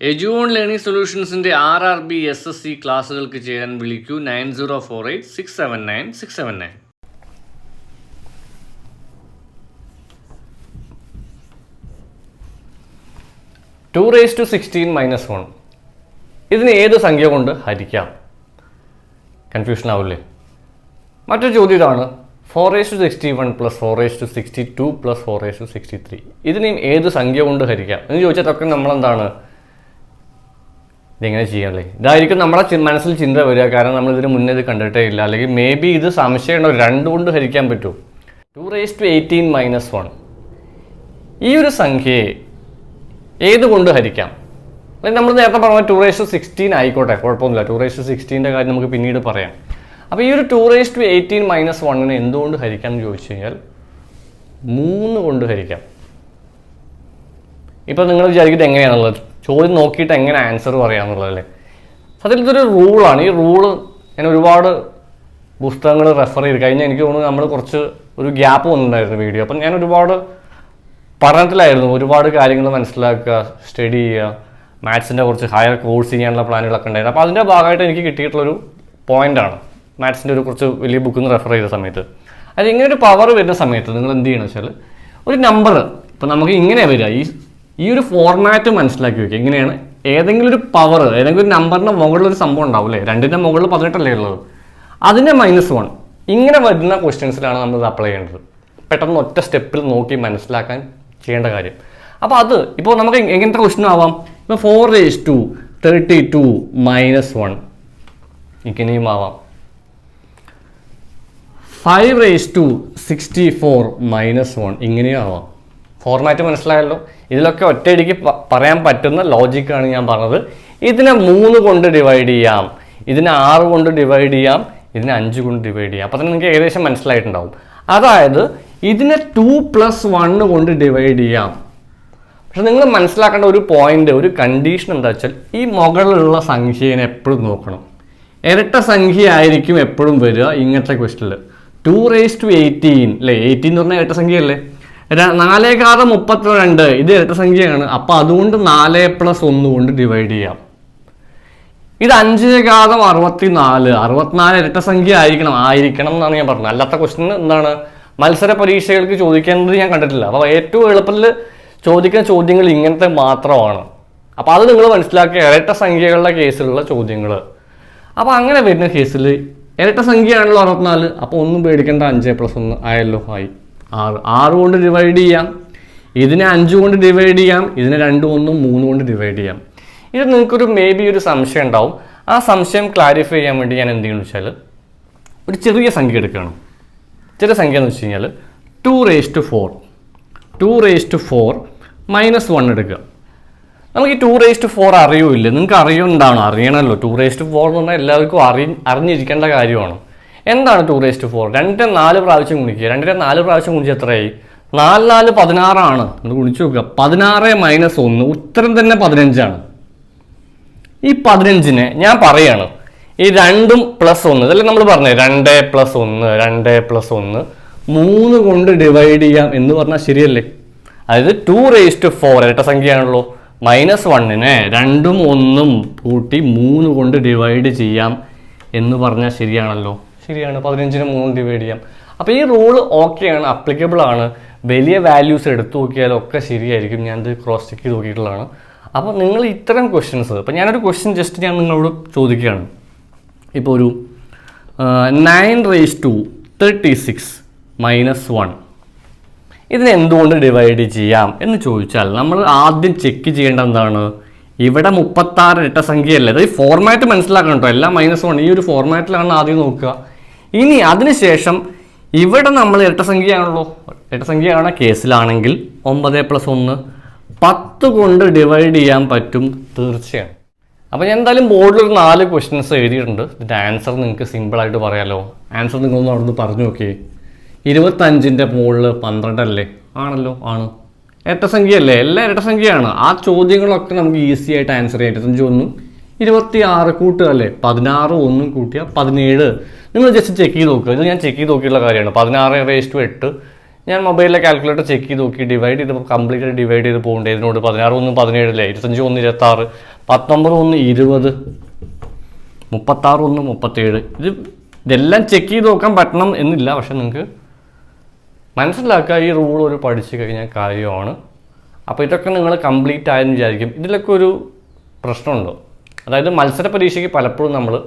എജുവോൺ learning സൊല്യൂഷൻസിന്റെ R R B S S C ക്ലാസ്സുകൾക്ക് ചേരാൻ വിളിക്കൂ nine zero four eight six seven nine six seven nine. Two raise to sixteen minus one. ഇതിന് ഏത് സംഖ്യ കൊണ്ട് ഹരിക്കാം? Confusion ആവില്ലേ മറ്റൊരു ചോദ്യം ഇതാണ്. Four raise to sixty one plus four raise to sixty two plus four raise to sixty three. ഇതിനെയും ഏത് സംഖ്യ കൊണ്ട് ഹരിക്കാം? എന്ന് ചോദിച്ചാൽ നമ്മളെന്താണ്? ഇതെങ്ങനെ ചെയ്യാമല്ലേ ഇതായിരിക്കും നമ്മുടെ മനസ്സിൽ ചിന്ത വരിക. കാരണം നമ്മൾ ഇതിന് മുന്നേ ഇത് കണ്ടിട്ടേ ഇല്ല. അല്ലെങ്കിൽ മേ ബി ഇത് സംശയമുണ്ടോ രണ്ട് കൊണ്ട് ഹരിക്കാൻ പറ്റുമോ? Two raise to eighteen minus one ഈ ഒരു സംഖ്യയെ ഏത് കൊണ്ട് ഹരിക്കാം? അല്ലെങ്കിൽ നമ്മൾ നേരത്തെ പറഞ്ഞ ടു റേസ് ടു സിക്സ്റ്റീൻ ആയിക്കോട്ടെ. കുഴപ്പമൊന്നുമില്ല. ടു റേസ് ടു സിക്സ്റ്റീന്റെ കാര്യം നമുക്ക് പിന്നീട് പറയാം. അപ്പോൾ ഈ ഒരു two raise to eighteen minus വണ്ണിനെ എന്തുകൊണ്ട് ഹരിക്കാം എന്ന് ചോദിച്ചു കഴിഞ്ഞാൽ മൂന്ന് കൊണ്ട് ഹരിക്കാം. ഇപ്പം നിങ്ങൾ വിചാരിക്കുന്നത് എങ്ങനെയാണുള്ളത്? ചോദ്യം നോക്കിയിട്ട് എങ്ങനെ ആൻസർ പറയാന്നുള്ളതല്ലേ സത്യത്തിൽ ഇതൊരു റൂളാണ് ഈ റൂൾ ഞാൻ ഒരുപാട് പുസ്തകങ്ങൾ റെഫർ ചെയ്ത്. കഴിഞ്ഞ എനിക്ക് തോന്നുന്നു നമ്മൾ കുറച്ച് ഒരു ഗ്യാപ്പ് വന്നിട്ടുണ്ടായിരുന്നു വീഡിയോ അപ്പം ഞാൻ ഒരുപാട് പഠനത്തിലായിരുന്നു. ഒരുപാട് കാര്യങ്ങൾ മനസ്സിലാക്കുക സ്റ്റഡി ചെയ്യുക മാത്സിന്റെ കുറച്ച് ഹയർ കോഴ്സ് ചെയ്യാനുള്ള പ്ലാനുകളൊക്കെ ഉണ്ടായിരുന്നു. അപ്പോൾ അതിന്റെ ഭാഗമായിട്ട് എനിക്ക് കിട്ടിയിട്ടുള്ളൊരു പോയിന്റാണ് മാത്സിന്റെ ഒരു കുറച്ച് വലിയ ബുക്കിൽ നിന്ന് റെഫർ ചെയ്ത സമയത്ത്. അത് ഇങ്ങനെ ഒരു പവർ വരുന്ന സമയത്ത് നിങ്ങൾ എന്ത് ചെയ്യണം വെച്ചാൽ ഒരു നമ്പർ ഇപ്പം നമുക്ക് ഇങ്ങനെ വരിക. ഈ ഈ ഒരു ഫോർമാറ്റ് മനസ്സിലാക്കി വെക്കുക എങ്ങനെയാണ്? ഏതെങ്കിലും ഒരു പവർ ഏതെങ്കിലും ഒരു നമ്പറിന്റെ മുകളിൽ ഒരു സംഭവം ഉണ്ടാവും അല്ലേ രണ്ടിന്റെ മുകളിൽ പതിനെട്ടല്ലേ ഉള്ളത്? അതിന്റെ മൈനസ് വൺ ഇങ്ങനെ വരുന്ന ക്വസ്റ്റ്യൻസിലാണ് നമ്മൾ ഇത് അപ്ലൈ ചെയ്യേണ്ടത്. പെട്ടെന്ന് ഒറ്റ സ്റ്റെപ്പിൽ നോക്കി മനസ്സിലാക്കാൻ ചെയ്യേണ്ട കാര്യം. അപ്പോൾ അത് ഇപ്പോൾ നമുക്ക് എങ്ങനത്തെ ക്വസ്റ്റ്യൻ ആവാം? ഇപ്പോൾ four raise to thirty two minus one ഇങ്ങനെയും ആവാം. Five raise to sixty four minus one ഇങ്ങനെയും ആവാം. ഫോർമാറ്റ് മനസ്സിലായല്ലോ. ഇതിലൊക്കെ ഒറ്റയടിക്ക് പറയാൻ പറ്റുന്ന ലോജിക്കാണ് ഞാൻ പറഞ്ഞത്. ഇതിനെ മൂന്ന് കൊണ്ട് ഡിവൈഡ് ചെയ്യാം. ഇതിനെ ആറ് കൊണ്ട് ഡിവൈഡ് ചെയ്യാം. ഇതിനെ അഞ്ച് കൊണ്ട് ഡിവൈഡ് ചെയ്യാം. അപ്പോൾ തന്നെ നിങ്ങൾക്ക് ഏകദേശം മനസ്സിലായിട്ടുണ്ടാവും. അതായത് ഇതിനെ ടു പ്ലസ് വണ്ണ് കൊണ്ട് ഡിവൈഡ് ചെയ്യാം. പക്ഷെ നിങ്ങൾ മനസ്സിലാക്കേണ്ട ഒരു പോയിന്റ് ഒരു കണ്ടീഷൻ എന്താ വെച്ചാൽ ഈ മുകളിലുള്ള സംഖ്യേനെ എപ്പോഴും നോക്കണം. ഇരട്ട സംഖ്യ ആയിരിക്കും എപ്പോഴും വരിക ഇങ്ങനത്തെ ക്വസ്റ്റിൽ ടു റേസ് ടു എയ്റ്റീൻ അല്ലേ എയ്റ്റീൻ എന്ന് പറഞ്ഞാൽ ഇരട്ട സംഖ്യയല്ലേ? ര- മുപ്പത്തി മുപ്പത്തിരണ്ട്. ഇത് ഇരട്ട സംഖ്യയാണ്. അപ്പോൾ അതുകൊണ്ട് നാല് പ്ലസ് ഒന്ന് കൊണ്ട് ഡിവൈഡ് ചെയ്യാം. ഇത് അഞ്ചേകാതം അറുപത്തിനാല്. അറുപത്തിനാല് ഇരട്ട സംഖ്യ ആയിരിക്കണം. ആയിരിക്കണം എന്നാണ് ഞാൻ പറഞ്ഞത്. അല്ലാത്ത ക്വസ്റ്റ്യൻ എന്താണ്? മത്സര പരീക്ഷകൾക്ക് ചോദിക്കേണ്ടത് ഞാൻ കണ്ടിട്ടില്ല. അപ്പോൾ ഏറ്റവും എളുപ്പത്തിൽ ചോദിക്കുന്ന ചോദ്യങ്ങൾ ഇങ്ങനത്തെ മാത്രമാണ്. അപ്പോൾ അത് നിങ്ങൾ മനസ്സിലാക്കിയ ഇരട്ട സംഖ്യകളുടെ കേസിലുള്ള ചോദ്യങ്ങൾ. അപ്പോൾ അങ്ങനെ വരുന്ന കേസിൽ ഇരട്ട സംഖ്യയാണല്ലോ അറുപത്തിനാല്. അപ്പോൾ ഒന്നും പേടിക്കേണ്ട അഞ്ച് പ്ലസ് ഒന്ന് ആയല്ലോ ആയി. ആറ് ആറ് കൊണ്ട് ഡിവൈഡ് ചെയ്യാം. ഇതിനെ അഞ്ച് കൊണ്ട് ഡിവൈഡ് ചെയ്യാം. ഇതിനെ രണ്ടും ഒന്നും മൂന്ന് കൊണ്ട് ഡിവൈഡ് ചെയ്യാം. ഇത് നിങ്ങൾക്കൊരു മേ ബി ഒരു സംശയം ഉണ്ടാവും. ആ സംശയം ക്ലാരിഫൈ ചെയ്യാൻ വേണ്ടി ഞാൻ എന്ത് ചെയ്യുന്നു വെച്ചാൽ ഒരു ചെറിയ സംഖ്യ എടുക്കുകയാണ് ചെറിയ സംഖ്യ എന്ന് വെച്ച് കഴിഞ്ഞാൽ two raise to four two raise to four minus one എടുക്കുക. നമുക്ക് ഈ ടു റേസ് ടു ഫോർ അറിയൂല്ല? നിങ്ങൾക്ക് അറിയുന്നുണ്ടാവണം അറിയണമല്ലോ. ടു റേസ് ടു ഫോർ എന്ന് പറഞ്ഞാൽ എല്ലാവർക്കും അറി അറിഞ്ഞിരിക്കേണ്ട കാര്യമാണ്. എന്താണ് ടു റേസ് ടു ഫോർ രണ്ടിനെ നാല് പ്രാവശ്യം ഗുണിക്കുക. രണ്ടര നാല് പ്രാവശ്യം ഗുണിച്ച് എത്രയായി? നാല് നാല് പതിനാറാണ്. ഒന്ന് ഗുണിച്ച് നോക്കുക. പതിനാറ് മൈനസ് ഒന്ന് ഉത്തരം തന്നെ പതിനഞ്ചാണ്. ഈ പതിനഞ്ചിനെ ഞാൻ പറയാണ്. ഈ രണ്ടും പ്ലസ് ഒന്ന് ഇതല്ലേ നമ്മൾ പറഞ്ഞത് രണ്ട് പ്ലസ് ഒന്ന് രണ്ട് പ്ലസ് ഒന്ന്. മൂന്ന് കൊണ്ട് ഡിവൈഡ് ചെയ്യാം എന്ന് പറഞ്ഞാൽ ശരിയല്ലേ? അതായത് ടു റേസ് ടു ഫോർ ഇരട്ട സംഖ്യയാണല്ലോ. മൈനസ് വണ്ണിനെ രണ്ടും ഒന്നും കൂട്ടി മൂന്ന് കൊണ്ട് ഡിവൈഡ് ചെയ്യാം എന്ന് പറഞ്ഞാൽ ശരിയാണല്ലോ. ശരിയാണ്. പതിനഞ്ചിന് മൂന്ന് ഡിവൈഡ് ചെയ്യാം. അപ്പോൾ ഈ റൂൾ ഓക്കെയാണ് അപ്ലിക്കബിൾ ആണ്. വലിയ വാല്യൂസ് എടുത്തു നോക്കിയാലൊക്കെ ശരിയായിരിക്കും. ഞാൻ ഇത് ക്രോസ് ചെക്ക് ചെയ്ത് നോക്കിയിട്ടുള്ളതാണ്. അപ്പോൾ നിങ്ങൾ ഇത്തരം ക്വസ്റ്റ്യൻസ് അപ്പോൾ ഞാനൊരു ക്വസ്റ്റ്യൻ ജസ്റ്റ് ഞാൻ നിങ്ങളോട് ചോദിക്കുകയാണ്. ഇപ്പോൾ ഒരു nine raise to thirty six minus one ഇതിനെ എന്തുകൊണ്ട് ഡിവൈഡ് ചെയ്യാം എന്ന് ചോദിച്ചാൽ നമ്മൾ ആദ്യം ചെക്ക് ചെയ്യേണ്ട എന്താണ്? ഇവിടെ മുപ്പത്താറ് ഇട്ട സംഖ്യയല്ലേ? അത് ഈ ഫോർമാറ്റ് മനസ്സിലാക്കണം കേട്ടോ എല്ലാം മൈനസ് വൺ ഈ ഒരു ഫോർമാറ്റിലാണ് ആദ്യം നോക്കുക. ഇനി അതിനുശേഷം ഇവിടെ നമ്മൾ ഇരട്ടസംഖ്യയാണല്ലോ സംഖ്യയാണല്ലോ. ഇരട്ട സംഖ്യയാണ് കേസിലാണെങ്കിൽ ഒമ്പത് പ്ലസ് ഒന്ന്. പത്ത് കൊണ്ട് ഡിവൈഡ് ചെയ്യാൻ പറ്റും തീർച്ചയാണ് അപ്പോൾ ഞാൻ എന്തായാലും ബോർഡിൽ ഒരു നാല് ക്വസ്റ്റ്യൻസ് എഴുതിയിട്ടുണ്ട്. ഇതിന്റെ ആൻസർ നിങ്ങൾക്ക് സിമ്പിളായിട്ട് പറയാമല്ലോ ആൻസർ നിങ്ങളൊന്ന് അവിടെ നിന്ന് പറഞ്ഞു നോക്കിയേ. ഇരുപത്തഞ്ചിന്റെ മുകളിൽ പന്ത്രണ്ടല്ലേ ആണല്ലോ ആണ്. ഇരട്ടസംഖ്യയല്ലേ എല്ലാം ഇരട്ടസംഖ്യയാണ് ആ ചോദ്യങ്ങളൊക്കെ നമുക്ക് ഈസി ആയിട്ട് ആൻസർ ചെയ്യാം. ഇരുപത്തഞ്ച് ഒന്നും. ഇരുപത്തി ആറ് കൂട്ടുക അല്ലേ പതിനാറ് ഒന്നും കൂട്ടിയ പതിനേഴ്. നിങ്ങൾ ജസ്റ്റ് ചെക്ക് ചെയ്ത് നോക്കുക ഇത് ഞാൻ ചെക്ക് ചെയ്ത് നോക്കിയുള്ള കാര്യമാണ്. പതിനാറ് റേസ് ടു എട്ട്. ഞാൻ മൊബൈലിലെ കാൽക്കുലേറ്റർ ചെക്ക് ചെയ്ത് നോക്കി. ഡിവൈഡ് ചെയ്തപ്പോൾ കംപ്ലീറ്റ് ഡിവൈഡ് ചെയ്ത് പോകേണ്ടത് ഇതിനോട് പതിനാറ് ഒന്ന് പതിനേഴല്ലേ? ഇരുപത്തഞ്ച് ഒന്ന് ഇരുപത്താറ്. പത്തൊമ്പത് ഒന്ന് ഇരുപത്. മുപ്പത്താറ് ഒന്ന് മുപ്പത്തേഴ്. ഇത് ഇതെല്ലാം ചെക്ക് ചെയ്ത് നോക്കാൻ പറ്റണം എന്നില്ല. പക്ഷെ നിങ്ങൾക്ക് മനസ്സിലാക്കുക ഈ റൂൾ ഒരു പഠിച്ചു കഴിഞ്ഞാൽ കാര്യമാണ്. അപ്പോൾ ഇതൊക്കെ നിങ്ങൾ കംപ്ലീറ്റ് ആയെന്ന് വിചാരിക്കും. ഇതിലൊക്കെ ഒരു പ്രശ്നമുണ്ടോ? അതായത് മത്സര പരീക്ഷയ്ക്ക് പലപ്പോഴും നമ്മൾ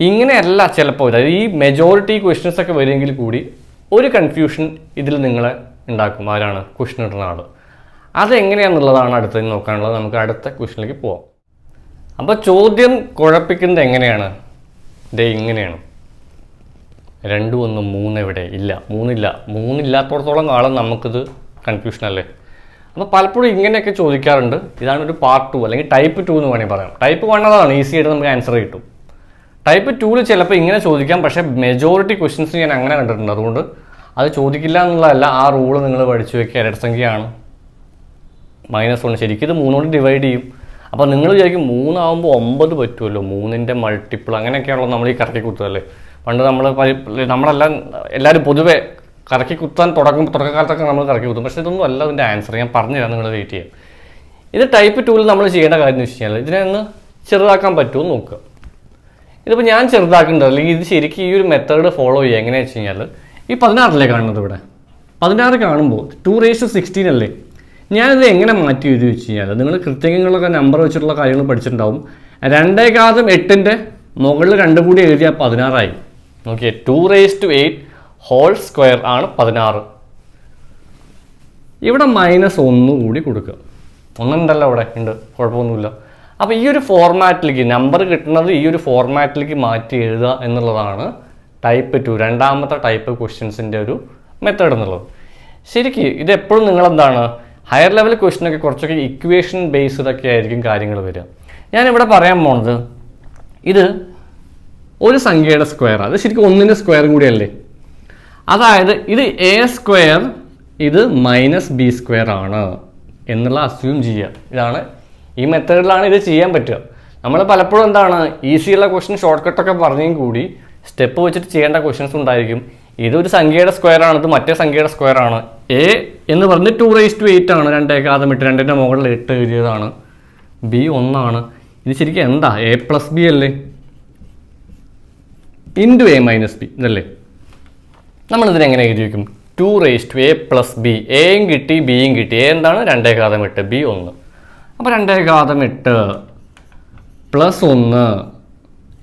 ഇങ്ങനെയല്ല ചിലപ്പോൾ അതായത് ഈ മെജോറിറ്റി ക്വസ്റ്റ്യൻസ് ഒക്കെ വരുമെങ്കിൽ കൂടി ഒരു കൺഫ്യൂഷൻ ഇതിൽ നിങ്ങളെ ഉണ്ടാക്കും. ആരാണ് ക്വസ്റ്റ്യൻ ഇടുന്ന ആൾ അതെങ്ങനെയാണെന്നുള്ളതാണ് അടുത്തത് നോക്കാനുള്ളത്. നമുക്ക് അടുത്ത ക്വസ്റ്റ്യനിലേക്ക് പോവാം. അപ്പോൾ ചോദ്യം കുഴപ്പിക്കുന്നത് എങ്ങനെയാണ്? ദേ ഇങ്ങനെയാണ്. രണ്ടും ഒന്നും മൂന്ന് എവിടെ? ഇല്ല. മൂന്നില്ല. മൂന്നില്ലാത്തടത്തോളം കാലം നമുക്കിത് കൺഫ്യൂഷൻ അല്ലേ? അപ്പോൾ പലപ്പോഴും ഇങ്ങനെയൊക്കെ ചോദിക്കാറുണ്ട്. ഇതാണ് ഒരു പാർട്ട് ടു അല്ലെങ്കിൽ ടൈപ്പ് ടു എന്ന് വേണമെങ്കിൽ പറയാം. ടൈപ്പ് വൺ അതാണ് ഈസി ആയിട്ട് നമുക്ക് ആൻസർ കിട്ടും. ടൈപ്പ് ടൂവിൽ ചിലപ്പോൾ ഇങ്ങനെ ചോദിക്കാം പക്ഷേ മെജോറിറ്റി ക്വസ്റ്റ്യൻസ് ഞാൻ അങ്ങനെ കണ്ടിട്ടുണ്ട്. അതുകൊണ്ട് അത് ചോദിക്കില്ല എന്നുള്ളതല്ല ആ റൂൾ നിങ്ങൾ പഠിച്ചു വെക്കുക. ഇരട്ടസംഖ്യയാണ് മൈനസ് വൺ ശരിക്കും ഇത് മൂന്നോട് ഡിവൈഡ് ചെയ്യും. അപ്പോൾ നിങ്ങൾ വിചാരിക്കും മൂന്നാവുമ്പോൾ ഒമ്പത് പറ്റുമല്ലോ? മൂന്നിന്റെ മൾട്ടിപ്പിൾ അങ്ങനെയൊക്കെയാണല്ലോ നമ്മൾ ഈ കറക്കി കൊടുത്തതല്ലേ? പണ്ട് നമ്മൾ നമ്മളെല്ലാം എല്ലാവരും പൊതുവെ കറക്കി കുത്താൻ തുടക്കം തുടക്കക്കാലത്തൊക്കെ നമ്മൾ കറക്കി കുത്തും. പക്ഷേ ഇതൊന്നും അല്ല അതിന്റെ ആൻസർ ഞാൻ പറഞ്ഞുതരാം നിങ്ങൾ വെയിറ്റ് ചെയ്യാം. ഇത് ടൈപ്പ് ടൂവിൽ നമ്മൾ ചെയ്യേണ്ട കാര്യം എന്ന് വെച്ച് കഴിഞ്ഞാൽ ഇതിനെ ഒന്ന് ചെറുതാക്കാൻ പറ്റുമോ നോക്കുക. ഇതിപ്പോൾ ഞാൻ ചെറുതാക്കുന്നുണ്ട് അല്ലെങ്കിൽ ഇത് ശരിക്കും ഈ ഒരു മെത്തേഡ് ഫോളോ ചെയ്യുക. എങ്ങനെയാണെന്ന് വെച്ച് കഴിഞ്ഞാൽ ഈ പതിനാറിലേ കാണുന്നത് ഇവിടെ. പതിനാറ് കാണുമ്പോൾ ടു റേസ് സിക്സ്റ്റീൻ അല്ലേ? ഞാനിത് എങ്ങനെ മാറ്റി എഴുതി വെച്ച് കഴിഞ്ഞാൽ നിങ്ങൾ കൃത്യങ്ങളൊക്കെ നമ്പർ വെച്ചിട്ടുള്ള കാര്യങ്ങൾ പഠിച്ചിട്ടുണ്ടാവും. രണ്ടേകാതം എട്ടിന്റെ മുകളിൽ രണ്ടും കൂടി എഴുതിയാൽ പതിനാറായി. നോക്കിയേ two raise to eight whole square ആണ് പതിനാറ്. ഇവിടെ മൈനസ് ഒന്ന് കൂടി കൊടുക്കുക. ഒന്നുണ്ടല്ലോ അവിടെ? ഉണ്ട്. കുഴപ്പമൊന്നുമില്ല. അപ്പോൾ ഈ ഒരു ഫോർമാറ്റിലേക്ക് നമ്പർ കിട്ടുന്നത് ഈ ഒരു ഫോർമാറ്റിലേക്ക് മാറ്റി എഴുതുക എന്നുള്ളതാണ് ടൈപ്പ് ടു രണ്ടാമത്തെ ടൈപ്പ് ക്വസ്റ്റ്യൻസിന്റെ ഒരു മെത്തേഡ് എന്നുള്ളത്. ശരിക്കും ഇതെപ്പോഴും നിങ്ങളെന്താണ്? ഹയർ ലെവൽ ക്വസ്റ്റ്യനൊക്കെ കുറച്ചൊക്കെ ഇക്വേഷൻ ബേസ്ഡ് ഒക്കെ ആയിരിക്കും കാര്യങ്ങൾ വരിക. ഞാനിവിടെ പറയാൻ പോണത് ഇത് ഒരു സംഖ്യയുടെ സ്ക്വയർ അത് ശരിക്കും ഒന്നിന്റെ സ്ക്വയറും കൂടിയല്ലേ? അതായത് ഇത് എ സ്ക്വയർ ഇത് മൈനസ് ബി സ്ക്വയർ ആണ് എന്നുള്ള അസ്യൂം ചെയ്യുക. ഇതാണ് ഈ മെത്തേഡിലാണ് ഇത് ചെയ്യാൻ പറ്റുക. നമ്മൾ പലപ്പോഴും എന്താണ് ഈസിയുള്ള ക്വസ്റ്റ്യൻ ഷോർട്ട് കട്ടൊക്കെ പറഞ്ഞെങ്കിൽ കൂടി സ്റ്റെപ്പ് വെച്ചിട്ട് ചെയ്യേണ്ട ക്വസ്റ്റ്യൻസ് ഉണ്ടായിരിക്കും. ഇതൊരു സംഖ്യയുടെ സ്ക്വയർ ആണ് ഇത് മറ്റേ സംഖ്യയുടെ സ്ക്വയർ ആണ്. എ എന്ന് പറഞ്ഞ് ടു റേസ് ടു എയ്റ്റ് ആണ് രണ്ടേകാതം ഇട്ട് രണ്ടിന്റെ മുകളിൽ എട്ട് എഴുതിയതാണ്. ബി ഒന്നാണ്. ഇത് ശരിക്കും എന്താ? എ പ്ലസ് ബി അല്ലേ? ഇന്റു എ മൈനസ് ബി ഇതല്ലേ? നമ്മളിതിനെ എങ്ങനെ എഴുതി വയ്ക്കും two raise to A plus B എയും കിട്ടി ബിയും കിട്ടി. എ എന്താണ്? രണ്ടേ ഘാതം ഇട്ട് ബി ഒന്ന്. അപ്പോൾ രണ്ടേ ഘാതം എട്ട് പ്ലസ് ഒന്ന്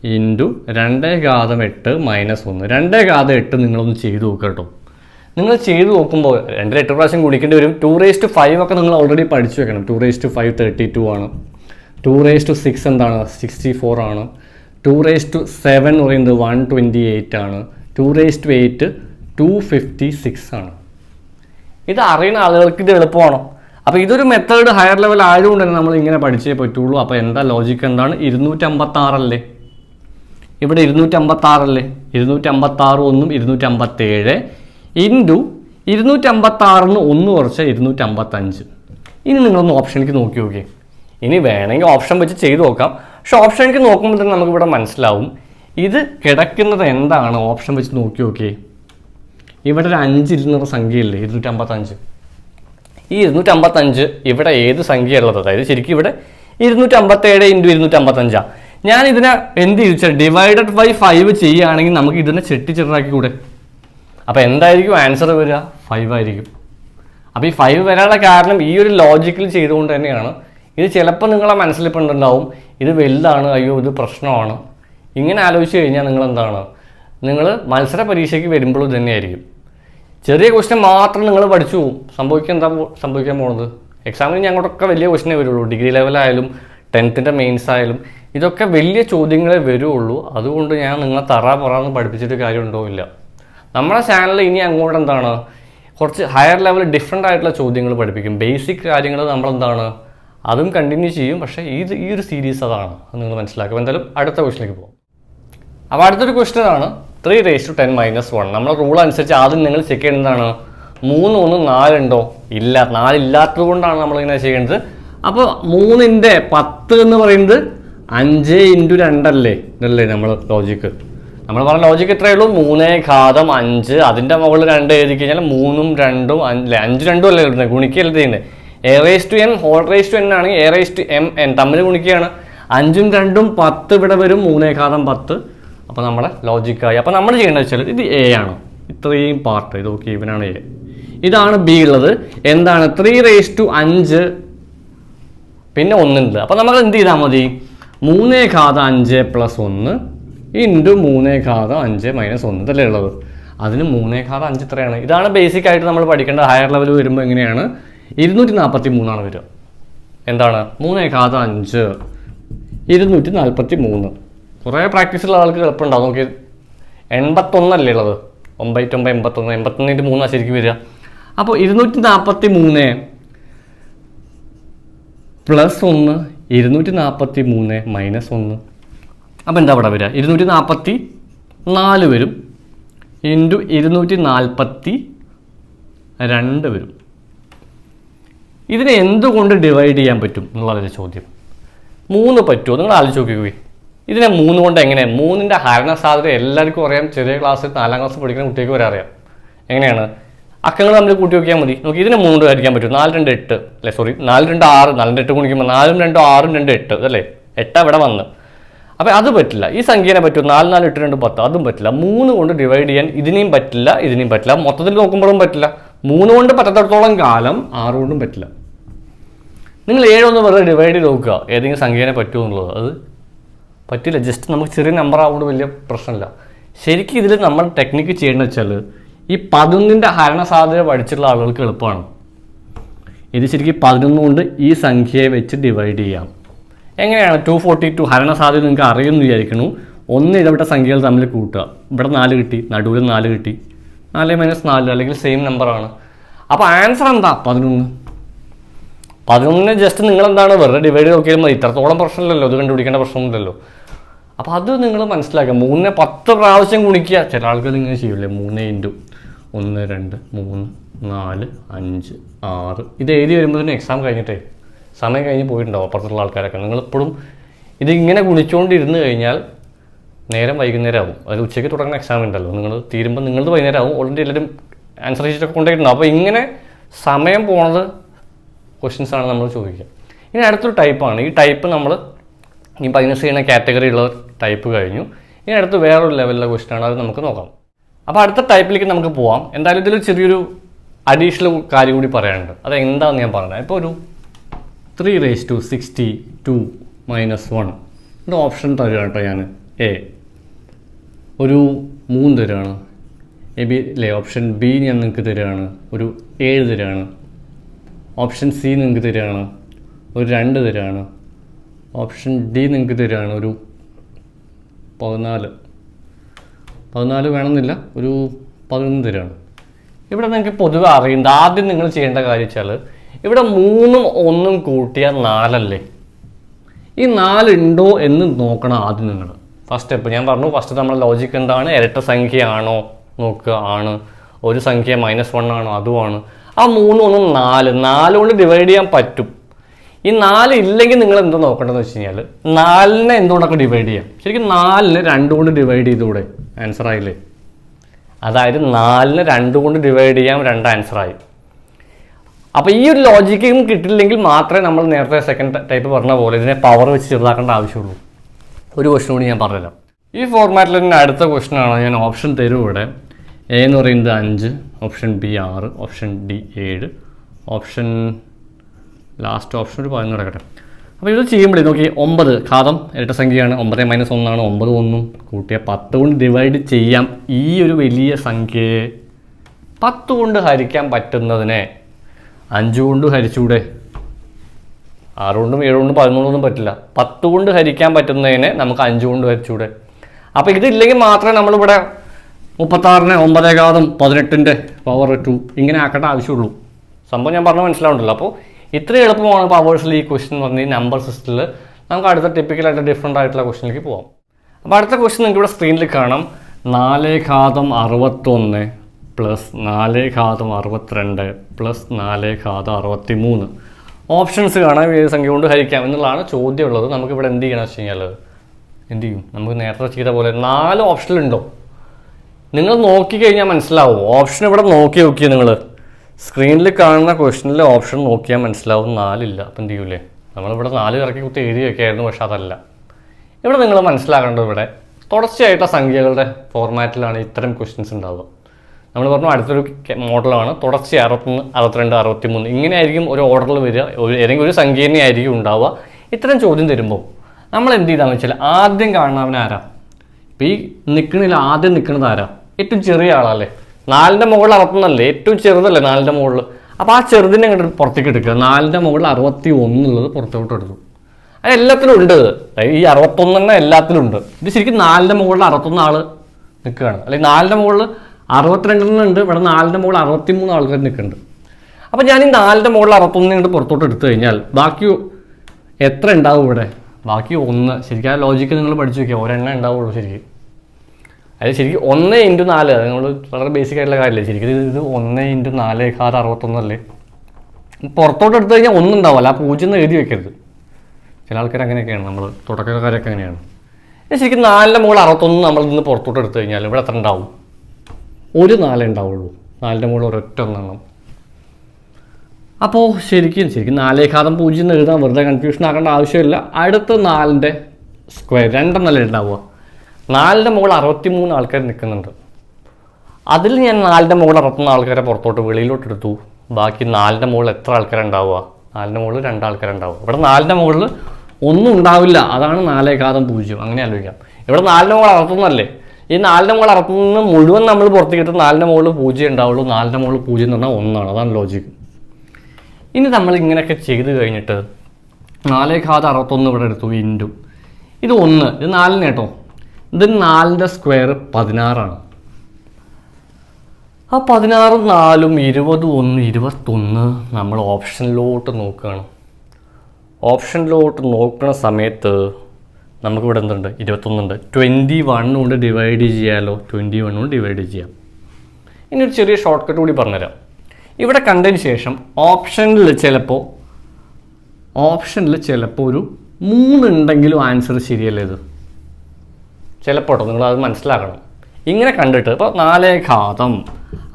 ഇന്റു രണ്ടേ ഘാതം എട്ട് മൈനസ് ഒന്ന്. രണ്ടേ ഘാതം എട്ട് നിങ്ങളൊന്ന് ചെയ്ത് നോക്കുക കേട്ടോ. നിങ്ങൾ ചെയ്ത് നോക്കുമ്പോൾ രണ്ടര എട്ട് പ്രാവശ്യം കുടിക്കേണ്ടി വരും. ടു റേസ് ടു ഫൈവ് ഒക്കെ നിങ്ങൾ ഓൾറെഡി പഠിച്ചു വെക്കണം. Two raise to five thirty two ആണ്. ടു റേസ് ടു സിക്സ് എന്താണ്? സിക്സ്റ്റി ഫോർ ആണ്. ടു റേസ് ടു സെവൻ എന്ന് പറയുന്നത് വൺ ട്വന്റി എയ്റ്റ് ആണ്. Two raise to eight two fifty six ആണ്. ഇത് അറിയുന്ന ആളുകൾക്ക് ഇത് എളുപ്പമാണോ? അപ്പോൾ ഇതൊരു മെത്തേഡ് ഹയർ ലെവൽ ആയതുകൊണ്ട് തന്നെ നമ്മൾ ഇങ്ങനെ പഠിച്ചേ പറ്റുള്ളൂ. അപ്പോൾ എന്താ ലോജിക്ക് എന്താണ്? ഇരുന്നൂറ്റമ്പത്താറല്ലേ? ഇവിടെ ഇരുന്നൂറ്റമ്പത്താറല്ലേ? ഇരുന്നൂറ്റമ്പത്താറ് ഒന്നും ഇരുന്നൂറ്റമ്പത്തേഴ് ഇന്റു ഇരുന്നൂറ്റമ്പത്താറിന് ഒന്ന് കുറച്ച് ഇരുന്നൂറ്റമ്പത്തഞ്ച്. ഇനി നിങ്ങളൊന്ന് ഓപ്ഷനിലേക്ക് നോക്കി നോക്കിയേ. ഇനി വേണമെങ്കിൽ ഓപ്ഷൻ വെച്ച് ചെയ്ത് നോക്കാം. പക്ഷെ ഓപ്ഷനിലേക്ക് നോക്കുമ്പോൾ തന്നെ നമുക്കിവിടെ മനസ്സിലാവും. ഇത് കിടക്കുന്നത് എന്താണ്? ഓപ്ഷൻ വെച്ച് നോക്കി നോക്കിയേ. ഇവിടെ ഒരു അഞ്ച് ഇരുന്നൂറ് സംഖ്യയില്ലേ? ഇരുന്നൂറ്റമ്പത്തഞ്ച്. ഈ ഇരുന്നൂറ്റമ്പത്തഞ്ച് ഇവിടെ ഏത് സംഖ്യ ഉള്ളത് അതായത് ശരിക്കും ഇവിടെ ഇരുന്നൂറ്റമ്പത്തേഴ് ഇന്റു ഇരുന്നൂറ്റമ്പത്തഞ്ചാണ് ഞാൻ ഇതിനെ എന്ത് ചോദിച്ചാൽ ഡിവൈഡഡ് ബൈ ഫൈവ് ചെയ്യുകയാണെങ്കിൽ നമുക്ക് ഇതിനെ ചെട്ടി ചെറുതാക്കി കൂടെ അപ്പോൾ എന്തായിരിക്കും ആൻസർ വരിക? ഫൈവ് ആയിരിക്കും. അപ്പോൾ ഈ ഫൈവ് വരാനുള്ള കാരണം ഈ ഒരു ലോജിക്കിൽ ചെയ്തുകൊണ്ട് തന്നെയാണ്. ഇത് ചിലപ്പോൾ നിങ്ങളെ മനസ്സിലിപ്പോൾ ഉണ്ടാവും ഇത് വലുതാണ് അയ്യോ ഇത് പ്രശ്നമാണ്. ഇങ്ങനെ ആലോചിച്ച് കഴിഞ്ഞാൽ നിങ്ങൾ എന്താണ് നിങ്ങൾ മത്സര പരീക്ഷയ്ക്ക് വരുമ്പോഴും തന്നെയായിരിക്കും ചെറിയ ക്വസ്റ്റ്യൻ മാത്രം നിങ്ങൾ പഠിച്ചു പോകും സംഭവിക്കാൻ എന്താ സംഭവിക്കാൻ പോകുന്നത് എക്സാമിന് ഞങ്ങളൊക്കെ വലിയ ക്വസ്റ്റ്യനേ വരുള്ളൂ. ഡിഗ്രി ലെവലായാലും ടെൻത്തിന്റെ മെയിൻസ് ആയാലും ഇതൊക്കെ വലിയ ചോദ്യങ്ങളെ വരുള്ളൂ. അതുകൊണ്ട് ഞാൻ നിങ്ങളെ തറ പറന്ന് പഠിപ്പിച്ചിട്ട് കാര്യമുണ്ടോ ഇല്ല. നമ്മുടെ ചാനലിൽ ഇനി അങ്ങോട്ട് എന്താണ്? കുറച്ച് ഹയർ ലെവൽ ഡിഫറെന്റ് ആയിട്ടുള്ള ചോദ്യങ്ങൾ പഠിപ്പിക്കും. ബേസിക് കാര്യങ്ങൾ നമ്മളെന്താണ്? അതും കണ്ടിന്യൂ ചെയ്യും. പക്ഷേ ഇത് ഈ ഒരു സീരീസ് അതാണ്. അത് നിങ്ങൾ മനസ്സിലാക്കും. എന്തായാലും അടുത്ത ക്വസ്റ്റിലേക്ക് പോകും അപ്പോൾ അടുത്തൊരു ക്വസ്റ്റ്യൻ ആണ്. Three raise to ten minus one നമ്മളെ റൂൾ അനുസരിച്ച് ആദ്യം നിങ്ങൾ ചെക്ക് ചെയ്യുന്നതാണ്. മൂന്ന് ഒന്ന് നാലുണ്ടോ ഇല്ല. നാലില്ലാത്തത് കൊണ്ടാണ് നമ്മളിങ്ങനെ ചെയ്യേണ്ടത്. അപ്പോൾ മൂന്നിന്റെ പത്ത് എന്ന് പറയുന്നത് അഞ്ച് ഇന്റു രണ്ടല്ലേ ഇതല്ലേ നമ്മൾ ലോജിക്ക് നമ്മൾ പറഞ്ഞ ലോജിക്ക് ഇത്രയേ ഉള്ളൂ. മൂന്നേ ഘാതം അഞ്ച്. അതിന്റെ മുകളിൽ രണ്ട് എഴുതി കഴിഞ്ഞാൽ മൂന്നും രണ്ടും അഞ്ച് അഞ്ച് രണ്ടും അല്ലേ എഴുതുന്നത് ഗുണിക്കല്ല ചെയ്യുന്നത്? A raise to N whole raise to N ആണെങ്കിൽ A raise to M N തമ്മിൽ ഗുണിക്കുകയാണ്. അഞ്ചും രണ്ടും പത്ത് ഇവിടെ വരും. മൂന്നേ ഘാതം പത്ത്. അപ്പോൾ നമ്മളെ ലോജിക്കായി അപ്പോൾ നമ്മൾ ചെയ്യേണ്ടത് വെച്ചാൽ ഇത് എ ആണ്. ഇത്രയും പാർട്ട് ഇത് ഓക്കെ ഇവനാണ് എ ഇതാണ് ബി ഉള്ളത്. എന്താണ്? ത്രീ റേസ് ടു അഞ്ച്. പിന്നെ ഒന്നുണ്ട്. അപ്പോൾ നമ്മൾ എന്ത് ചെയ്താൽ മതി? മൂന്നേ ഖാത അഞ്ച് പ്ലസ് ഒന്ന് ഇന്റു മൂന്നേ ഖാത അഞ്ച് മൈനസ് ഒന്ന്. ഇതല്ലേ ഉള്ളത്. അതിന് മൂന്നേ ഖാത അഞ്ച് ഇത്രയാണ്. ഇതാണ് ബേസിക് ആയിട്ട് നമ്മൾ പഠിക്കേണ്ട ഹയർ ലെവൽ വരുമ്പോൾ എങ്ങനെയാണ്? ഇരുന്നൂറ്റി നാൽപ്പത്തി മൂന്നാണ് വരിക. എന്താണ്? മൂന്നേ ഘാതം അഞ്ച്. ഇരുന്നൂറ്റി നാൽപ്പത്തി മൂന്ന് കുറേ പ്രാക്ടീസ് ഉള്ള ആൾക്ക് എളുപ്പമുണ്ടാവും. നോക്കി എൺപത്തൊന്നല്ലേ ഉള്ളത്? ഒമ്പത്തൊമ്പത് എൺപത്തൊന്ന് എൺപത്തൊന്നിന്റെ മൂന്നാണ് ശരിക്കും വരിക. അപ്പോൾ ഇരുന്നൂറ്റി നാൽപ്പത്തി മൂന്ന് പ്ലസ് ഒന്ന് ഇരുന്നൂറ്റി നാൽപ്പത്തി മൂന്ന് മൈനസ് ഒന്ന്. അപ്പോൾ എന്താ അവിടെ വരിക? ഇരുന്നൂറ്റി നാൽപ്പത്തി നാല് വരും. ഇന്റു ഇരുന്നൂറ്റി നാൽപ്പത്തി രണ്ട് വരും. ഇതിനെ എന്തുകൊണ്ട് ഡിവൈഡ് ചെയ്യാൻ പറ്റും എന്നുള്ളതൊരു ചോദ്യം. മൂന്ന് പറ്റുമോ? നിങ്ങൾ ആലോചിച്ച് നോക്കിക്കോയി ഇതിനെ മൂന്ന് കൊണ്ട് എങ്ങനെ? മൂന്നിന്റെ ഹരണ സാധ്യത എല്ലാവർക്കും അറിയാം. ചെറിയ ക്ലാസ്സിൽ നാലാം ക്ലാസ് പഠിക്കുന്ന കുട്ടികൾക്ക് വരെ അറിയാം. എങ്ങനെയാണ്? അക്കങ്ങൾ നമ്മൾ കൂട്ടി നോക്കിയാൽ മതി. നോക്കി ഇതിനെ മൂന്ന് അടിക്കാൻ പറ്റും. നാല് രണ്ട് എട്ട് അല്ലേ? സോറി നാല് രണ്ട് ആറ് നാല് രണ്ട് എട്ട് കുണിക്കുമ്പോൾ നാലും രണ്ടും ആറും രണ്ട് എട്ട് അല്ലേ? എട്ട് അവിടെ വന്ന്. അപ്പോൾ അത് പറ്റില്ല. ഈ സംഖ്യനെ പറ്റും. നാല് നാല് എട്ട് രണ്ട് പത്ത്. അതും പറ്റില്ല. മൂന്ന് കൊണ്ട് ഡിവൈഡ് ചെയ്യാൻ ഇതിനെയും പറ്റില്ല ഇതിനെയും പറ്റില്ല. മൊത്തത്തിൽ നോക്കുമ്പോഴും പറ്റില്ല. മൂന്ന് കൊണ്ട് പറ്റത്തോളം കാലം ആറ് കൊണ്ടും പറ്റില്ല. നിങ്ങൾ ഏഴൊന്ന് വെറുതെ ഡിവൈഡ് ചെയ്ത് നോക്കുക. ഏതെങ്കിലും സംഖ്യനെ പറ്റുമോ എന്നുള്ളത്. അത് പറ്റില്ല ജസ്റ്റ് നമുക്ക് ചെറിയ നമ്പർ ആവുകൊണ്ട് വലിയ പ്രശ്നമില്ല. ശരിക്കും ഇതിൽ നമ്മൾ ടെക്നിക്ക് ചെയ്യേണ്ടത് വെച്ചാൽ ഈ പതിനൊന്നിന്റെ ഹരണ സാധ്യത പഠിച്ചിട്ടുള്ള ആളുകൾക്ക് എളുപ്പമാണ്. ഇത് ശരിക്കും പതിനൊന്ന് കൊണ്ട് ഈ സംഖ്യയെ വെച്ച് ഡിവൈഡ് ചെയ്യാം. എങ്ങനെയാണ് ടു ഫോർട്ടി ടു ഹരണ സാധ്യത നിങ്ങൾക്ക് അറിയുമെന്ന് വിചാരിക്കുന്നു. ഒന്ന് ഇടപെട്ട സംഖ്യകൾ തമ്മിൽ കൂട്ടുക. ഇവിടെ നാല് കിട്ടി നടുവിൽ നാല് കിട്ടി. നാല് മൈനസ് നാല് അല്ലെങ്കിൽ സെയിം നമ്പറാണ് അപ്പോൾ ആൻസർ എന്താ? പതിനൊന്ന്. പതിനൊന്നിന് ജസ്റ്റ് നിങ്ങളെന്താണ് വെറുതെ ഡിവൈഡ് നോക്കിയാൽ മതി. ഇത്രത്തോളം പ്രശ്നമില്ലല്ലോ. അത് കണ്ടുപിടിക്കേണ്ട പ്രശ്നമില്ലല്ലോ അപ്പോൾ അത് നിങ്ങൾ മനസ്സിലാക്കുക. മൂന്നിനെ പത്ത് പ്രാവശ്യം ഗുണിക്കുക. ചില ആൾക്കാർ ഇങ്ങനെ ചെയ്യൂലേ? മൂന്ന് ഇന്റു ഒന്ന് രണ്ട് മൂന്ന് നാല് അഞ്ച് ആറ്. ഇത് എഴുതി വരുമ്പോഴത്തേനും എക്സാം കഴിഞ്ഞിട്ടേ. സമയം കഴിഞ്ഞ് പോയിട്ടുണ്ടാവും അപ്പുറത്തുള്ള ആൾക്കാരൊക്കെ. നിങ്ങളിപ്പോഴും ഇതിങ്ങനെ ഗുണിച്ചുകൊണ്ടിരുന്ന് കഴിഞ്ഞാൽ നേരം വൈകുന്നേരം ആവും അതായത് ഉച്ചയ്ക്ക് തുടങ്ങുന്ന എക്സാം ഉണ്ടല്ലോ. നിങ്ങൾ തീരുമ്പോൾ നിങ്ങളത് വൈകുന്നേരം ആവും ഓൾറെഡി എല്ലാവരും ആൻസർ ചെയ്തിട്ടൊക്കെ കൊണ്ടുപോയിട്ടുണ്ടാവും. അപ്പോൾ ഇങ്ങനെ സമയം പോണത് ക്വസ്റ്റ്യൻസ് ആണ് നമ്മൾ ചോദിക്കുക. ഇനി അടുത്തൊരു ടൈപ്പാണ് ഈ ടൈപ്പ് നമ്മൾ ഈ പതിനഞ്ച് ചെയ്യുന്ന കാറ്റഗറി ഉള്ള ടൈപ്പ് കഴിഞ്ഞു. ഇനി അടുത്ത് വേറൊരു ലെവലിലെ ക്വസ്റ്റ്യൻ ആണ്. അത് നമുക്ക് നോക്കാം. അപ്പോൾ അടുത്ത ടൈപ്പിലേക്ക് നമുക്ക് പോവാം. എന്തായാലും ഇതിൽ ചെറിയൊരു അഡീഷണൽ കാര്യം കൂടി പറയാനുണ്ട്. അത് എന്താണെന്ന് ഞാൻ പറഞ്ഞത് ഇപ്പോൾ ഒരു three raise to sixty two minus one എന്റെ ഓപ്ഷൻ തരുകയാണ് കേട്ടോ ഞാൻ എ ഒരു മൂന്ന് തരുകയാണ് എ ബി അല്ലേ ഓപ്ഷൻ ബി ഞാൻ നിങ്ങൾക്ക് തരികയാണ് ഒരു ഏഴ് തരുകയാണ് ഓപ്ഷൻ സി നിങ്ങൾക്ക് തരികയാണ്. ഒരു രണ്ട് തരികയാണ്. ഓപ്ഷൻ ഡി നിങ്ങൾക്ക് തരികയാണ് ഒരു പതിനാല്. പതിനാല് വേണമെന്നില്ല ഒരു പതിനൊന്ന് തരികയാണ്. ഇവിടെ നിങ്ങൾക്ക് പൊതുവെ അറിയേണ്ട ആദ്യം നിങ്ങൾ ചെയ്യേണ്ട കാര്യം വെച്ചാൽ ഇവിടെ മൂന്നും ഒന്നും കൂട്ടിയാൽ നാലല്ലേ? ഈ നാലുണ്ടോ എന്ന് നോക്കണം ആദ്യം നിങ്ങൾ. ഫസ്റ്റ് സ്റ്റെപ്പ് ഞാൻ പറഞ്ഞു ഫസ്റ്റ് നമ്മുടെ ലോജിക്ക് എന്താണ്? ഇരട്ട സംഖ്യയാണോ നോക്കുക ആണ്. ഒരു സംഖ്യ മൈനസ് വൺ ആണോ? അതുമാണ് ആ മൂന്ന് ഒന്ന് നാല് നാല് കൊണ്ട് ഡിവൈഡ് ചെയ്യാൻ പറ്റും. ഈ നാല് ഇല്ലെങ്കിൽ നിങ്ങൾ എന്താ നോക്കേണ്ടതെന്ന് വെച്ച് കഴിഞ്ഞാൽ നാലിനെ എന്തുകൊണ്ടൊക്കെ ഡിവൈഡ് ചെയ്യാം? ശരിക്കും നാലിനെ രണ്ട് കൊണ്ട് ഡിവൈഡ് ചെയ്തുകൂടെ ആൻസർ ആയില്ലേ? അതായത് നാലിനെ രണ്ട് കൊണ്ട് ഡിവൈഡ് ചെയ്യാം രണ്ട് ആൻസർ ആയി. അപ്പോൾ ഈ ഒരു ലോജിക്കും കിട്ടില്ലെങ്കിൽ മാത്രമേ നമ്മൾ നേരത്തെ സെക്കൻഡ് ടൈപ്പ് പറഞ്ഞ പോലെ ഇതിനെ പവർ വെച്ച് ചെറുതാക്കേണ്ട ആവശ്യമുള്ളൂ. ഒരു ക്വസ്റ്റൻ കൂടി ഞാൻ പറഞ്ഞുതരാം. ഈ ഫോർമാറ്റിൽ തന്നെ അടുത്ത ക്വസ്റ്റൻ ആണ്. ഞാൻ ഓപ്ഷൻ തരും ഇവിടെ. എ എന്ന് പറയുന്നത് അഞ്ച് ഓപ്ഷൻ ബി ആറ് ഓപ്ഷൻ ഡി ഏഴ്. ഓപ്ഷൻ ലാസ്റ്റ് ഓപ്ഷൻ ഒരു പതിനൊന്ന് കിടക്കട്ടെ. അപ്പോൾ ഇത് ചെയ്യുമ്പോഴേ നോക്കി ഒമ്പത് ഘാതം ഇരട്ട സംഖ്യയാണ്. ഒമ്പത് മൈനസ് ഒന്നാണ് ഒമ്പത് ഒന്നും. കൂട്ടിയ പത്ത് കൊണ്ട് ഡിവൈഡ് ചെയ്യാം. ഈ ഒരു വലിയ സംഖ്യയെ പത്ത് കൊണ്ട് ഹരിക്കാൻ പറ്റുന്നതിനെ അഞ്ച് കൊണ്ട് ഹരിച്ചൂടെ? ആറുകൊണ്ടും ഏഴുകൊണ്ടും ഏഴ് കൊണ്ടും പതിമൂന്നൊന്നും പറ്റില്ല. പത്ത് കൊണ്ട് ഹരിക്കാൻ പറ്റുന്നതിനെ നമുക്ക് അഞ്ച് കൊണ്ട് ഹരിച്ചൂടെ? അപ്പോൾ ഇതില്ലെങ്കിൽ മാത്രമേ നമ്മളിവിടെ മുപ്പത്താറിന് ഒമ്പതേകാതും പതിനെട്ടിന്റെ പവർ ടു ഇങ്ങനെ ആക്കേണ്ട ആവശ്യമുള്ളൂ. സംഭവം ഞാൻ പറഞ്ഞ മനസ്സിലാവുണ്ടല്ലോ അപ്പോൾ ഇത്ര എളുപ്പമാണ് പവേഴ്സിൽ ഈ ക്വസ്റ്റ്യൻ എന്ന് പറഞ്ഞ ഈ നമ്പർ സിസ്റ്റത്തിൽ നമുക്ക് അടുത്ത ടിപ്പിക്കലായിട്ട് ഡിഫറെന്റ് ആയിട്ടുള്ള ക്വസ്റ്റ്യനിലേക്ക് പോകാം അപ്പോൾ അടുത്ത ക്വസ്റ്റ്യൻ നിങ്ങൾക്ക് ഇവിടെ സ്ക്രീനിൽ കാണാം. നാല് ഘാതം അറുപത്തൊന്ന് പ്ലസ് നാല് ഘാതം അറുപത്തിരണ്ട് പ്ലസ് നാല് ഘാതം അറുപത്തി മൂന്ന് ഓപ്ഷൻസ് കാണാം ഏത് സംഖ്യ കൊണ്ട് ഹരിക്കാം എന്നുള്ളതാണ് ചോദ്യം ഉള്ളത് നമുക്കിവിടെ എന്ത് ചെയ്യണം വെച്ച് കഴിഞ്ഞാൽ എന്ത് ചെയ്യും? നമുക്ക് നേരത്തെ ചെയ്ത പോലെ നാല് ഓപ്ഷനിലുണ്ടോ നിങ്ങൾ നോക്കിക്കഴിഞ്ഞാൽ മനസ്സിലാവും. ഓപ്ഷൻ ഇവിടെ നോക്കി നോക്കിയാൽ നിങ്ങൾ സ്ക്രീനിൽ കാണുന്ന ക്വസ്റ്റനിലെ ഓപ്ഷൻ നോക്കിയാൽ മനസ്സിലാവും. നാലില്ല. അപ്പം എന്ത് ചെയ്യൂലേ? നമ്മളിവിടെ നാല് ഇറക്കി കുത്തി എഴുതി വെക്കായിരുന്നു പക്ഷെ അതല്ല. ഇവിടെ നിങ്ങൾ മനസ്സിലാക്കേണ്ടത് ഇവിടെ തുടർച്ചയായിട്ടുള്ള സംഖ്യകളുടെ ഫോർമാറ്റിലാണ് ഇത്തരം ക്വസ്റ്റ്യൻസ് ഉണ്ടാവുക. നമ്മൾ പറഞ്ഞു അടുത്തൊരു മോഡലാണ് തുടർച്ച അറുപത്തൊന്ന് അറുപത്തിരണ്ട് അറുപത്തിമൂന്ന്. ഇങ്ങനെയായിരിക്കും ഒരു ഓർഡറിൽ വരിക. ഏതെങ്കിലും ഒരു സംഖ്യ തന്നെ ആയിരിക്കും ഉണ്ടാവുക. ഇത്തരം ചോദ്യം തരുമ്പോൾ നമ്മൾ എന്ത് ചെയ്താന്ന് വെച്ചാൽ ആദ്യം കാണുന്നവൻ ഇപ്പം ഈ ആദ്യം നിൽക്കുന്നത് ആരാ? ഏറ്റവും ചെറിയ ആളല്ലേ? നാലിന്റെ മുകളിൽ അറുപത്തൊന്നല്ലേ? ഏറ്റവും ചെറുതല്ലേ നാലിന്റെ മുകളിൽ അപ്പോൾ ആ ചെറുതിനെ അങ്ങോട്ട് പുറത്തേക്ക് എടുക്കുക. നാലിന്റെ മുകളിൽ അറുപത്തി ഒന്നുള്ളത് പുറത്തോട്ട് എടുത്തു. അത് എല്ലാത്തിലും ഉണ്ട്. ഈ അറുപത്തൊന്ന് ഈ അറുപത്തൊന്നെണ്ണം എല്ലാത്തിലും ഉണ്ട്. ഇത് ശരിക്കും നാലിന്റെ മുകളിൽ അറുപത്തൊന്ന് ആൾ നിൽക്കുകയാണ്. അല്ലെങ്കിൽ നാലിന്റെ മുകളിൽ അറുപത്തിരണ്ടെണ്ണം ഉണ്ട്. ഇവിടെ നാലിന്റെ മുകളിൽ അറുപത്തി മൂന്ന് ആൾക്കാർ നിൽക്കുന്നുണ്ട്. അപ്പോൾ ഞാൻ ഈ നാലിന്റെ മുകളിൽ അറുപത്തൊന്ന് ഇങ്ങോട്ട് പുറത്തോട്ട് എടുത്തു കഴിഞ്ഞാൽ ബാക്കി എത്ര ഉണ്ടാവും ഇവിടെ? ബാക്കി ഒന്ന് ശരിക്കും ആ ലോജിക്ക് നിങ്ങൾ പഠിച്ചു നോക്കിയാൽ ഒരെണ്ണം ഉണ്ടാവുള്ളൂ ശരിക്കും. അതായത് ശരിക്കും ഒന്ന് ഇന്റു നാല് അത് നമ്മൾ വളരെ ബേസിക് ആയിട്ടുള്ള കാര്യമല്ലേ ശരിക്കും ഇത് ഒന്ന് ഇന്റു നാല് കാത് അറുപത്തൊന്നല്ലേ പുറത്തോട്ട് എടുത്തു കഴിഞ്ഞാൽ ഒന്നും ഉണ്ടാവില്ല ആ പൂജ്യം എഴുതി വെക്കരുത്. ചില ആൾക്കാർ അങ്ങനെയൊക്കെയാണ് നമ്മൾ തുടക്കക്കാരൊക്കെ അങ്ങനെയാണ്. ശരിക്കും നാലിന്റെ മുകളിൽ അറുപത്തൊന്ന് നമ്മൾ ഇന്ന് പുറത്തോട്ട് എടുത്തു കഴിഞ്ഞാൽ ഇവിടെ എത്ര ഉണ്ടാവും? ഒരു നാലേ ഉണ്ടാവുള്ളൂ. നാലിന്റെ മുകളിൽ ഒരൊറ്റ ഒന്നെണ്ണം. അപ്പോൾ ശരിക്കും ശരിക്കും നാലേഘാതം പൂജ്യം എന്ന് എഴുതാൻ വെറുതെ കൺഫ്യൂഷൻ ആക്കേണ്ട ആവശ്യമില്ല. അടുത്ത നാലിന്റെ സ്ക്വയർ രണ്ടെണ്ണല്ലേ ഉണ്ടാവുക? നാലിന്റെ മുകളിൽ അറുപത്തി മൂന്ന് ആൾക്കാർ നിൽക്കുന്നുണ്ട്. അതിൽ ഞാൻ നാലിന്റെ മുകളിൽ അറുപത്തൊന്ന് ആൾക്കാരെ പുറത്തോട്ട് വെളിയിലോട്ട് എടുത്തു. ബാക്കി നാലിന്റെ മുകളിൽ എത്ര ആൾക്കാരുണ്ടാവുക നാലിന്റെ മുകളിൽ രണ്ട് ആൾക്കാരുണ്ടാവുക ഇവിടെ നാലിന്റെ മുകളിൽ ഒന്നും ഉണ്ടാവില്ല. അതാണ് നാലേഘാതം പൂജ്യം. അങ്ങനെ ആലോചിക്കാം. ഇവിടെ നാലിന്റെ മുകളിൽ അറുപത്തൊന്നല്ലേ ഈ നാലിന്റെ മുകളിൽ അറുപത്തൊന്ന് മുഴുവൻ നമ്മൾ പുറത്തേക്ക് എടുത്ത് നാലിന്റെ മുകളിൽ പൂജ്യം ഉണ്ടാവുള്ളൂ. നാലിന്റെ മുകളിൽ പൂജ്യം എന്ന് പറഞ്ഞാൽ ഒന്നാണ്. അതാണ് ലോജിക്ക് ഇനി നമ്മൾ ഇങ്ങനെയൊക്കെ ചെയ്ത് കഴിഞ്ഞിട്ട് നാലേ നാലേഘാതം അറുപത്തൊന്ന് ഇവിടെ എടുത്തു ഇന്റു ഇത് ഒന്ന് ഇത് നാലിന് കേട്ടോ. ഇത് നാലിന്റെ സ്ക്വയർ പതിനാറാണ്. ആ പതിനാറും നാലും ഇരുപതും ഒന്ന് ഇരുപത്തൊന്ന് നമ്മൾ ഓപ്ഷനിലോട്ട് നോക്കുകയാണ്. ഓപ്ഷനിലോട്ട് നോക്കുന്ന സമയത്ത് നമുക്കിവിടെ എന്തുണ്ട്? ഇരുപത്തൊന്നുണ്ട്. ട്വന്റി വൺ കൊണ്ട് ഡിവൈഡ് ചെയ്യാമല്ലോ ട്വന്റി വൺ കൊണ്ട് ഡിവൈഡ് ചെയ്യാം. ഇനി ഒരു ചെറിയ ഷോർട്ട് കട്ട് കൂടി പറഞ്ഞുതരാം. ഇവിടെ കണ്ടതിന് ശേഷം ഓപ്ഷനിൽ ചിലപ്പോൾ ഓപ്ഷനിൽ ചിലപ്പോൾ ഒരു മൂന്നുണ്ടെങ്കിലും ആൻസർ ശരിയല്ല ഇത്? നിങ്ങൾ അത് മനസ്സിലാക്കണം. ഇങ്ങനെ കണ്ടിട്ട് ഇപ്പോൾ നാലേ ഘാതം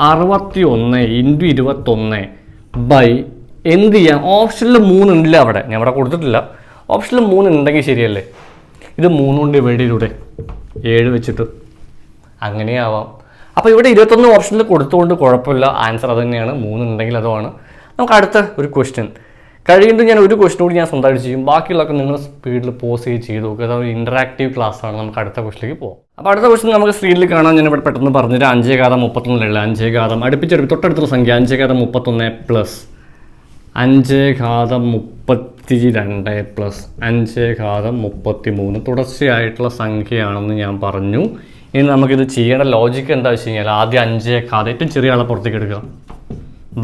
അറുപത്തി ഒന്ന് ഇന്റു ഇരുപത്തൊന്ന് ബൈ എന്ത് ചെയ്യാം? ഓപ്ഷനിൽ മൂന്നുണ്ടില്ല അവിടെ. ഞാൻ ഇവിടെ കൊടുത്തിട്ടില്ല. ഓപ്ഷനിൽ മൂന്ന് ഉണ്ടെങ്കിൽ ശരിയല്ലേ? ഇത് മൂന്നുകൊണ്ട് ഡിവൈഡ് ചെയ്തൂടെ? ഏഴ് വെച്ചിട്ട്. അങ്ങനെയാവാം. അപ്പോൾ ഇവിടെ ഇരുപത്തൊന്ന് ഓപ്ഷനിൽ കൊടുത്തുകൊണ്ട് കുഴപ്പമില്ല. ആൻസർ അത് തന്നെയാണ്. മൂന്നുണ്ടെങ്കിൽ അതുമാണ്. നമുക്ക് അടുത്ത ഒരു ക്വസ്റ്റ്യൻ കഴിയുമ്പോൾ ഞാൻ ഒരു ക്വസ്റ്റ്യൻ കൂടി ഞാൻ സ്വന്തമായിട്ട് ചെയ്യും. ബാക്കിയുള്ളതൊക്കെ നിങ്ങൾ സ്പീഡിൽ പോസ് ചെയ്ത് ചെയ്ത് നോക്കുക അതൊരു ഇന്ററാക്റ്റീവ് ക്ലാസ് ആണ്. നമുക്ക് അടുത്ത ക്വസ്റ്റിലേക്ക് പോകാം അപ്പോൾ അടുത്ത ക്വസ്റ്റ്യൻ നമുക്ക് സ്ക്രീനിൽ കാണാൻ ഞാൻ ഇവിടെ പെട്ടെന്ന് പറഞ്ഞൊരു അഞ്ചേ കാതം മുപ്പത്തൊന്നിലുള്ള അഞ്ചേ കാതം അടുപ്പിച്ചടുപ്പ് തൊട്ടടുത്തുള്ള സംഖ്യ. അഞ്ചേ കാതം മുപ്പത്തൊന്ന് പ്ലസ് അഞ്ച് മുപ്പത്തി രണ്ട് പ്ലസ് അഞ്ച് മുപ്പത്തി മൂന്ന് തുടർച്ചയായിട്ടുള്ള സംഖ്യയാണെന്ന് ഞാൻ പറഞ്ഞു. ഇനി നമുക്കിത് ചെയ്യേണ്ട ലോജിക്ക് എന്താ വെച്ച് കഴിഞ്ഞാൽ ആദ്യം അഞ്ചേക്കാതെ ഏറ്റവും ചെറിയ ആളെ പുറത്തേക്ക് എടുക്കുക.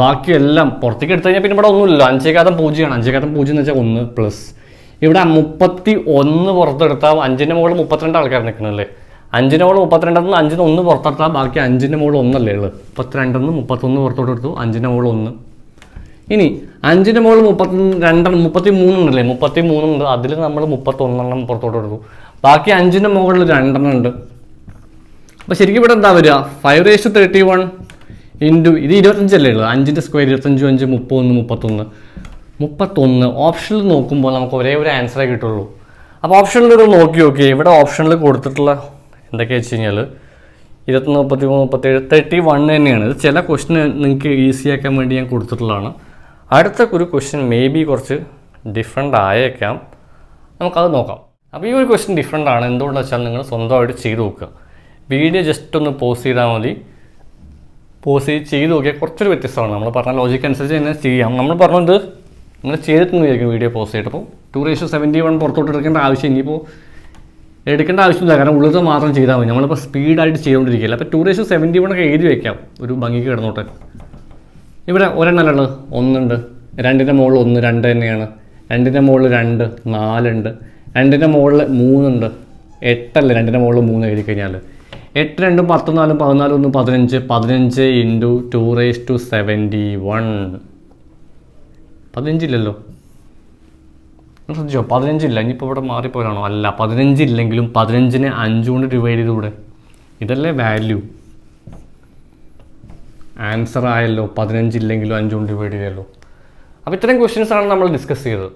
ബാക്കിയെല്ലാം പുറത്തേക്ക് എടുത്തു കഴിഞ്ഞാൽ പിന്നെ ഇവിടെ ഒന്നുമില്ല അഞ്ചേക്കാതം പൂജ്യമാണ്. അഞ്ചേക്കാതം പൂജ്യം എന്ന് വെച്ചാൽ ഒന്ന് പ്ലസ് ഇവിടെ മുപ്പത്തി ഒന്ന് പുറത്തെടുത്താൽ അഞ്ചിന്റെ മുകളിൽ മുപ്പത്തിരണ്ട് ആൾക്കാർ നിൽക്കണല്ലേ അഞ്ചിന്റെ മുകളിൽ മുപ്പത്തിരണ്ടെന്ന് അഞ്ചിന് ഒന്ന് പുറത്തെടുത്താൽ ബാക്കി അഞ്ചിന്റെ മുകളിൽ ഒന്നല്ലേ ഉള്ളത് മുപ്പത്തിരണ്ടെന്ന് മുപ്പത്തൊന്ന് പുറത്തോട്ട് എടുത്തു അഞ്ചിന്റെ മുകളിൽ ഒന്ന്. ഇനി അഞ്ചിന്റെ മുകളിൽ മുപ്പത്തി രണ്ടെണ്ണം മുപ്പത്തി മൂന്നുണ്ടല്ലേ മുപ്പത്തി മൂന്നുണ്ട് അതിൽ നമ്മൾ മുപ്പത്തൊന്നെണ്ണം പുറത്തോട്ട് എടുത്തു. ബാക്കി അഞ്ചിന്റെ മുകളിൽ രണ്ടെണ്ണം ഉണ്ട്. അപ്പോൾ ശരിക്കും ഇവിടെ എന്താ വരിക? Five raise thirty one into ഇത് ഇരുപത്തഞ്ചല്ലേ ഉള്ളത്? അഞ്ചിന്റെ സ്ക്വയർ ഇരുപത്തഞ്ചും അഞ്ച് മുപ്പത്തൊന്ന് മുപ്പത്തൊന്ന്. മുപ്പത്തൊന്ന് ഓപ്ഷനിൽ നോക്കുമ്പോൾ നമുക്ക് ഒരേ ഒരു ആൻസറേ കിട്ടുള്ളൂ. അപ്പോൾ ഓപ്ഷനിൽ ഇത് നോക്കി നോക്കി ഇവിടെ ഓപ്ഷനിൽ കൊടുത്തിട്ടുള്ള എന്തൊക്കെയാ വെച്ച് കഴിഞ്ഞാൽ ഇരുപത്തൊന്ന് മുപ്പത്തി മൂന്ന് മുപ്പത്തേഴ് തേർട്ടി വൺ തന്നെയാണ്. ഇത് ചില ക്വസ്റ്റ്യൻ നിങ്ങൾക്ക് ഈസി ആക്കാൻ വേണ്ടി ഞാൻ കൊടുത്തിട്ടുള്ളതാണ്. അടുത്ത ഒരു ക്വസ്റ്റ്യൻ മേ ബി കുറച്ച് ഡിഫറെന്റ് ആയേക്കാം. നമുക്കത് നോക്കാം. അപ്പോൾ ഈ ഒരു ക്വസ്റ്റ്യൻ ഡിഫറെന്റ് ആണ്. എന്തുകൊണ്ടെന്ന് വെച്ചാൽ നിങ്ങൾ സ്വന്തമായിട്ട് ചെയ്ത് നോക്കുക. വീഡിയോ ജസ്റ്റ് ഒന്ന് പോസ് ചെയ്താൽ മതി. പോസ് ചെയ്ത് ചെയ്ത് നോക്കിയാൽ കുറച്ചൊരു വ്യത്യസ്തമാണ്. നമ്മൾ പറഞ്ഞ ലോജിക്ക് അനുസരിച്ച് തന്നെ ചെയ്യാം. നമ്മൾ പറഞ്ഞത് നിങ്ങൾ ചെയ്തിട്ടെന്ന് വിചാരിക്കും വീഡിയോ പോസ്റ്റ് ചെയ്തപ്പോൾ ടു റേഷ്യോ സെവന്റി വൺ പുറത്തോട്ട് എടുക്കേണ്ട ആവശ്യം ഇനിയിപ്പോൾ എടുക്കേണ്ട ആവശ്യമില്ല. കാരണം ഉള്ളത് മാത്രം ചെയ്താൽ മതി. നമ്മളിപ്പോൾ സ്പീഡായിട്ട് ചെയ്തുകൊണ്ടിരിക്കില്ല അപ്പോൾ ടു റേഷ്യോ സെവന്റി വൺ ഒക്കെ എഴുതി വയ്ക്കാം ഒരു ഭംഗിക്ക് കിടന്നോട്ടെ. ഇവിടെ ഒരെണ്ണമല്ല ഒന്നുണ്ട്. രണ്ടിന്റെ മുകളിൽ ഒന്ന് രണ്ട് തന്നെയാണ്. രണ്ടിന്റെ മുകളിൽ രണ്ട് നാലുണ്ട്. രണ്ടിന്റെ മുകളിൽ മൂന്നുണ്ട്. എട്ടല്ലേ? രണ്ടിന്റെ മുകളിൽ മൂന്ന് എഴുതി കഴിഞ്ഞാൽ എട്ട് രണ്ടും പത്ത് നാലും പതിനാലും ഒന്ന് പതിനഞ്ച് പതിനഞ്ച് into two raise to seventy one. പതിനഞ്ചില്ലല്ലോ. ശ്രദ്ധിച്ചോ പതിനഞ്ചില്ല. ഇനിയിപ്പോൾ ഇവിടെ മാറിപ്പോയാണോ അല്ല പതിനഞ്ചില്ലെങ്കിലും പതിനഞ്ചിനെ അഞ്ചുകൊണ്ട് ഡിവൈഡ് ചെയ്തുകൂടെ? ഇതല്ലേ വാല്യൂ ആൻസർ ആയല്ലോ. പതിനഞ്ചില്ലെങ്കിലും അഞ്ചുകൊണ്ട് ഡിവൈഡ് ചെയ്തല്ലോ. അപ്പോൾ ഇത്രയും ക്വസ്റ്റ്യൻസ് ആണ് നമ്മൾ ഡിസ്കസ് ചെയ്തത്.